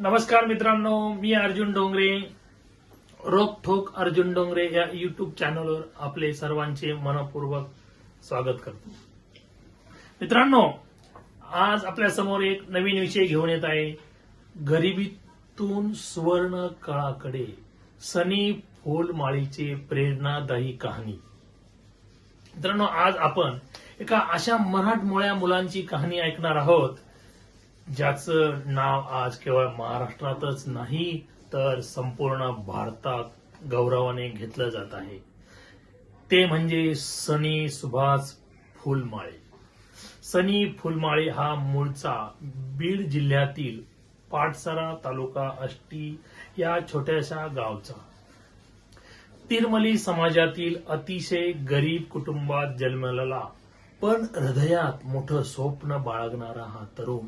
नमस्कार मित्रांनो मी अर्जुन डोंगरे. रोकठोक अर्जुन डोंगरे या युट्यूब चॅनलवर आपले सर्वांचे मनपूर्वक स्वागत करतो. मित्रांनो आज आपल्यासमोर एक नवीन विषय घेऊन येत आहे. गरिबीतून सुवर्ण काळाकडे सनी फुलमाळीचे प्रेरणादायी कहाणी. मित्रांनो आज आपण एका अशा मराठमोळ्या मुलांची कहाणी ऐकणार आहोत. ज्याचं नाव आज केवळ महाराष्ट्रातच नाही तर संपूर्ण भारतात गौरवाने घेतलं जात आहे. ते म्हणजे सनी सुभाष फुलमाळे. सनी फुलमाळे हा मूळचा बीड जिल्ह्यातील पाटसरा तालुका अष्टी या छोट्याशा गावचा. तिरमली समाजातील अतिशय गरीब कुटुंबात जन्मलेला पण हृदयात मोठं स्वप्न बाळगणारा हा तरुण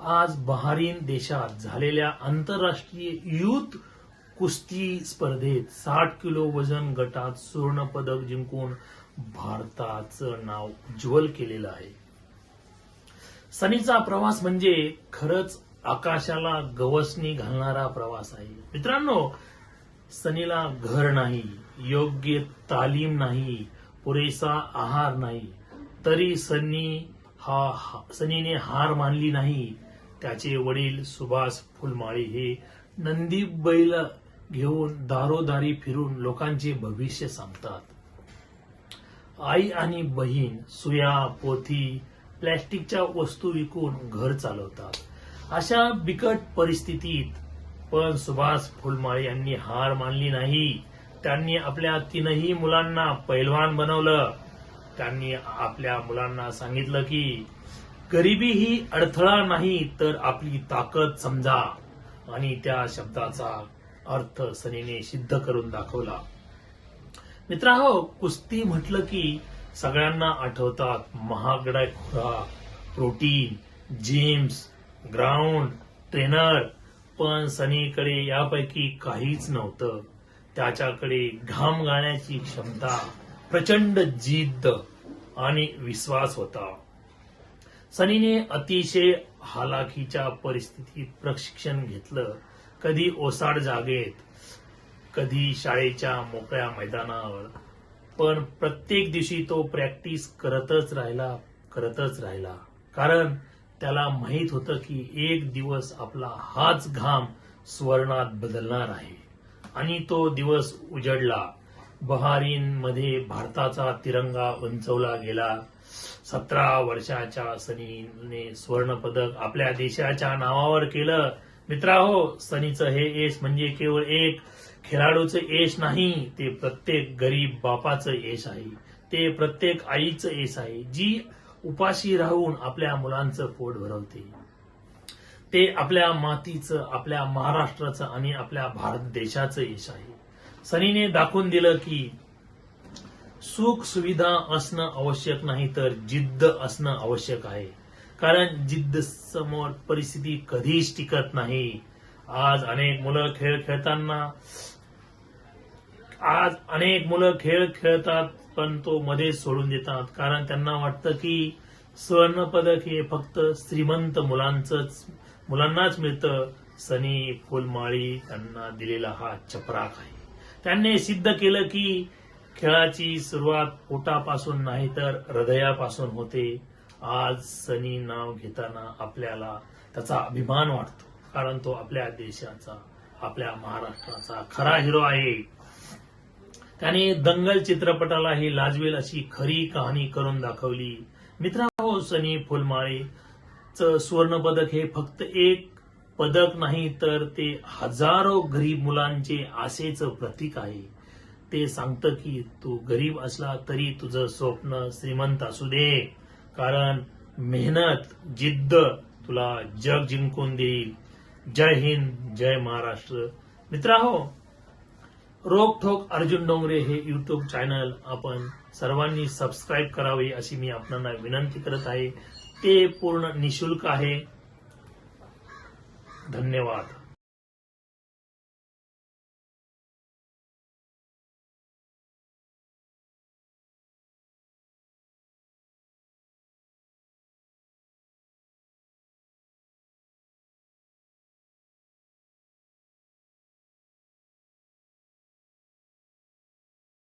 आज बहारीन देशात झालेल्या आंतरराष्ट्रीय युथ कुस्ती स्पर्धेत साठ किलो वजन गटात सुवर्ण पदक जिंकून भारताचं नाव उज्ज्वल केलेलं आहे. सनीचा प्रवास म्हणजे खरंच आकाशाला गवसणी घालणारा प्रवास आहे. मित्रांनो सनीला घर नाही योग्य तालीम नाही पुरेसा आहार नाही तरी सनी हा सनीने हार मानली नाही. त्याचे वडील सुभाष फुलमाळी हे नंदी बैल घेऊन दारोदारी फिरून लोकांचे भविष्य सांगतात. आई आणि बहीण सुया पोथी प्लॅस्टिकच्या वस्तू विकून घर चालवतात. अशा बिकट परिस्थितीत पण सुभाष फुलमाळे यांनी हार मानली नाही. त्यांनी आपल्या तीनही मुलांना पैलवान बनवलं. त्यांनी आपल्या मुलांना सांगितलं की गरिबी ही अडथळा नाही तर आपली ताकद समजा. आणि त्या शब्दाचा अर्थ सनीने सिद्ध करून दाखवला. मित्रांनो कुस्ती म्हटलं की सगळ्यांना आठवतात महागडा खुरा प्रोटीन जिम्स ग्राउंड ट्रेनर. पण सनीकडे यापैकी काहीच नव्हतं. त्याच्याकडे घाम गाण्याची क्षमता प्रचंड जिद्द. आणि विश्वास होता. सनीने अतिशय हालाखीच्या परिस्थितीत प्रशिक्षण घेतलं. कधी ओसाड जागेत कधी शाळेच्या मोकळ्या मैदानावर. पण प्रत्येक दिवशी तो प्रॅक्टिस करतच राहिला करतच राहिला. कारण त्याला माहीत होतं की एक दिवस आपला हाच घाम स्वर्णात बदलणार आहे. आणि तो दिवस उजडला. बहारीनमध्ये भारताचा तिरंगा उंचवला गेला. सतरा वर्षाच्या सनीने स्वर्ण पदक आपल्या देशाच्या नावावर केलं. मित्राहो सनीचं हे यश म्हणजे केवळ एक खेळाडूचं यश नाही ते प्रत्येक गरीब बापाचं यश आहे. ते प्रत्येक आईचं यश आहे जी उपाशी राहून आपल्या मुलांचं पोट भरवते. ते आपल्या मातीचं आपल्या महाराष्ट्राचं आणि आपल्या भारत देशाचं यश आहे. सनीने दाखवून दिलं की सुख सुविधा असणं आवश्यक नाही तर जिद्द असणं आवश्यक आहे. कारण जिद्द समोर परिस्थिती कधीच टिकत नाही. आज अनेक मुलं खेळ खेळताना आज अनेक मुलं खेळ खेळतात पण तो मध्ये सोडून देतात. कारण त्यांना वाटतं की स्वर्ण पदक हे फक्त श्रीमंत मुलांच मुलांनाच मिळतं. सनी फुलमाळी त्यांना दिलेला हा चपराक आहे. त्यांनी सिद्ध केलं की खेळाची सुरुवात पोटापासून नाही तर हृदयापासून होते. आज सनी नाव घेताना आपल्याला त्याचा अभिमान वाटतो कारण तो आपल्या देशाचा आपल्या महाराष्ट्राचा खरा हिरो आहे. त्याने दंगल चित्रपटालाही लाजवेल अशी खरी कहाणी करून दाखवली. मित्रांनो सनी फुलमाळेचं स्वर्ण पदक हे फक्त एक पदक नाही तर ते हजारो गरीब मुलांचे आशेच प्रतीक आहे. ते सांगतं की तू गरीब असला तरी तुझं स्वप्न श्रीमंत असू दे. कारण मेहनत जिद्द तुला जग जिंकून देईल. जय हिंद जय महाराष्ट्र. मित्राहो रोकठोक अर्जुन डोंगरे हे युट्यूब चॅनल आपण सर्वांनी सबस्क्राईब करावे अशी मी आपल्याला विनंती करत आहे. ते पूर्ण निशुल्क आहे. धन्यवाद.